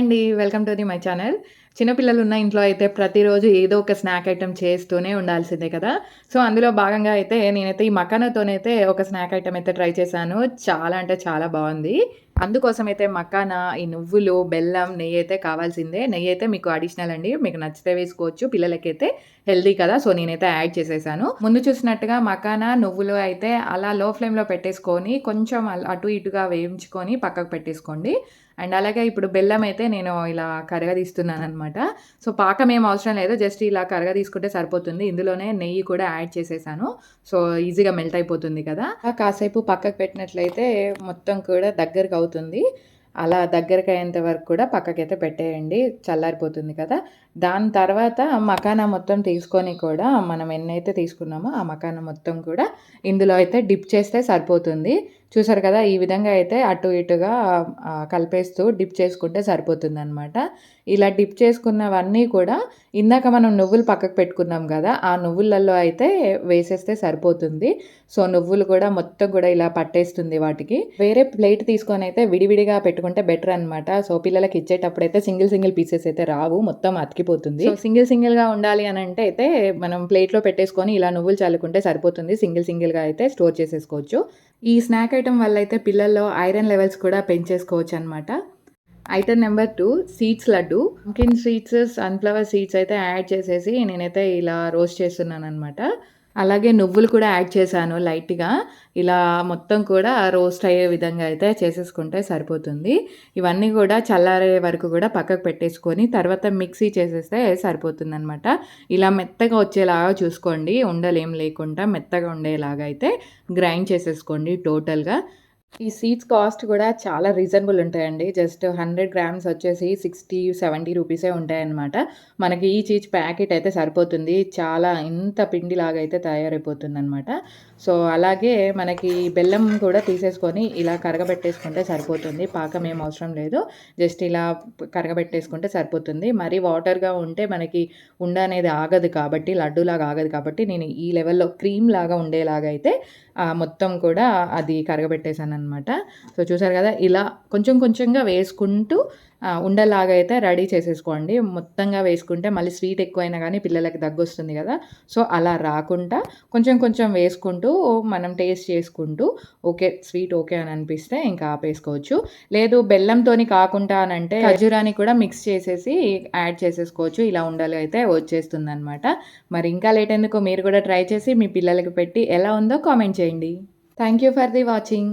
అండి welcome to the my channel. చిన్నపిల్లలు ఉన్న ఇంట్లో అయితే ప్రతిరోజు ఏదో ఒక స్నాక్ ఐటెం చేస్తూనే ఉండాల్సిందే కదా. సో అందులో భాగంగా అయితే నేనైతే ఈ మకానాతోనైతే ఒక స్నాక్ ఐటెం అయితే ట్రై చేశాను. చాలా అంటే చాలా బాగుంది. అందుకోసం అయితే మకానా ఈ నువ్వులు బెల్లం నెయ్యి అయితే కావాల్సిందే. నెయ్యి అయితే మీకు అడిషనల్ అండి. మీకు నచ్చితే వేసుకోవచ్చు. పిల్లలకైతే హెల్దీ కదా. సో నేనైతే యాడ్ చేసేసాను. ముందు చూసినట్టుగా మకానా నువ్వులు అయితే అలా లో ఫ్లేమ్లో పెట్టేసుకొని కొంచెం అటు ఇటుగా వేయించుకొని పక్కకు పెట్టేసుకోండి. అండ్ అలాగే ఇప్పుడు బెల్లం అయితే నేను ఇలా కరగ తీస్తున్నాను అనమాట సో పాకం ఏం అవసరం లేదు జస్ట్ ఇలా కరగ తీసుకుంటే సరిపోతుంది. ఇందులోనే నెయ్యి కూడా యాడ్ చేసేసాను. సో ఈజీగా మెల్ట్ అయిపోతుంది కదా. కాసేపు పక్కకు పెట్టినట్లయితే మొత్తం కూడా దగ్గరకు అవుతుంది. అలా దగ్గరికి అయ్యేంత వరకు కూడా పక్కకైతే పెట్టేయండి చల్లారిపోతుంది కదా. దాని తర్వాత మకానా మొత్తం తీసుకొని కూడా మనం ఎన్నైతే తీసుకున్నామో ఆ మకానా మొత్తం కూడా ఇందులో అయితే డిప్ చేస్తే సరిపోతుంది. చూసారు కదా ఈ విధంగా అయితే అటు ఇటుగా కలిపేస్తూ డిప్ చేసుకుంటే సరిపోతుందనమాట ఇలా డిప్ చేసుకున్నవన్నీ కూడా ఇందాక మనం నువ్వులు పక్కకు పెట్టుకున్నాం కదా ఆ నువ్వులలో అయితే వేసేస్తే సరిపోతుంది. సో నువ్వులు కూడా మొత్తం కూడా ఇలా పట్టేస్తుంది వాటికి. వేరే ప్లేట్ తీసుకొని అయితే విడివిడిగా పెట్టుకుంటే బెటర్ అనమాట సో పిల్లలకి ఇచ్చేటప్పుడు అయితే సింగిల్ సింగిల్ పీసెస్ అయితే రావు మొత్తం అతికిపోతుంది. సో సింగిల్ సింగిల్గా ఉండాలి అని అంటే అయితే మనం ప్లేట్లో పెట్టేసుకొని ఇలా నువ్వులు చల్లుకుంటే సరిపోతుంది. సింగిల్ సింగిల్గా అయితే స్టోర్ చేసేసుకోవచ్చు. ఈ స్నాక్ చేయటం వల్ల అయితే పిల్లల్లో ఐరన్ లెవెల్స్ కూడా పెంచేసుకోవచ్చు అనమాట item number two seeds laddu. ఇంకిన్ seeds sunflower seeds అయితే యాడ్ చేసేసి నేనైతే ఇలా రోస్ట్ చేస్తున్నాను అనమాట అలాగే నువ్వులు కూడా యాడ్ చేశాను లైట్గా. ఇలా మొత్తం కూడా రోస్ట్ అయ్యే విధంగా అయితే చేసేసుకుంటే సరిపోతుంది. ఇవన్నీ కూడా చల్లారే వరకు కూడా పక్కకు పెట్టేసుకొని తర్వాత మిక్సీ చేసేస్తే సరిపోతుంది అనమాట ఇలా మెత్తగా వచ్చేలాగా చూసుకోండి. ఉండలేం లేకుండా మెత్తగా ఉండేలాగా అయితే గ్రైండ్ చేసేసుకోండి టోటల్గా. ఈ సీడ్స్ కాస్ట్ కూడా చాలా రీజనబుల్ ఉంటాయండి. జస్ట్ హండ్రెడ్ గ్రామ్స్ వచ్చేసి సిక్స్టీ సెవెంటీ రూపీసే ఉంటాయన్నమాట. మనకి ఈ చీజ్ ప్యాకెట్ అయితే సరిపోతుంది. చాలా ఇంత పిండిలాగా అయితే తయారైపోతుంది అనమాట సో అలాగే మనకి బెల్లం కూడా తీసేసుకొని ఇలా కరగబెట్టేసుకుంటే సరిపోతుంది. పాకం ఏం అవసరం లేదు. జస్ట్ ఇలా కరగబెట్టేసుకుంటే సరిపోతుంది. మరి వాటర్గా ఉంటే మనకి ఉండ అనేది ఆగదు కాబట్టి లడ్డూలాగా ఆగదు కాబట్టి నేను ఈ లెవెల్లో క్రీమ్ లాగా ఉండేలాగా అయితే మొత్తం కూడా అది కరగబెట్టేశాను అనమాట సో చూసారు కదా ఇలా కొంచెం కొంచెంగా వేసుకుంటూ ఉండలాగా అయితే రెడీ చేసేసుకోండి. మొత్తంగా వేసుకుంటే మళ్ళీ స్వీట్ ఎక్కువైనా కానీ పిల్లలకి దగ్గు వస్తుంది కదా. సో అలా రాకుండా కొంచెం కొంచెం వేసుకుంటూ మనం టేస్ట్ చేసుకుంటూ ఓకే స్వీట్ ఓకే అని అనిపిస్తే ఇంకా ఆపేసుకోవచ్చు. లేదు బెల్లంతో కాకుండా అని అంటే ఖజూరాన్ని కూడా మిక్స్ చేసేసి యాడ్ చేసేసుకోవచ్చు. ఇలా ఉండాలి అయితే వచ్చేస్తుంది అనమాట మరి ఇంకా లేట్ ఎందుకు మీరు కూడా ట్రై చేసి మీ పిల్లలకి పెట్టి ఎలా ఉందో కామెంట్ చేయండి. Thank you for the watching.